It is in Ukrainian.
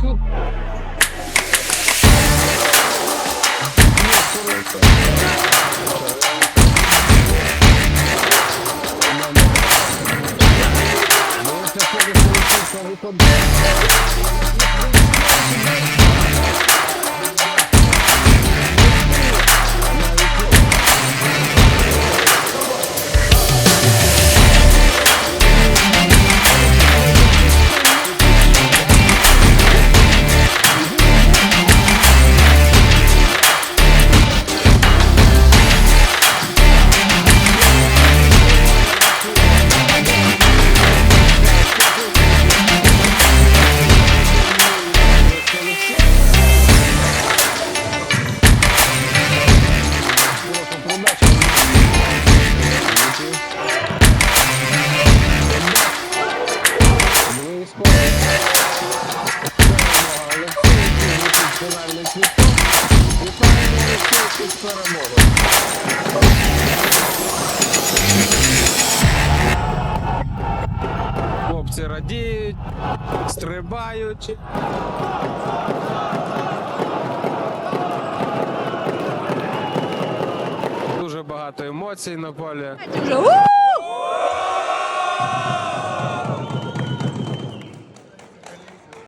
consigo. Vou até poder solução, vou também. Скоро. Ну, це коли Соловченко виходить. Хлопці радіють, стрибають. Дуже багато емоцій на полі.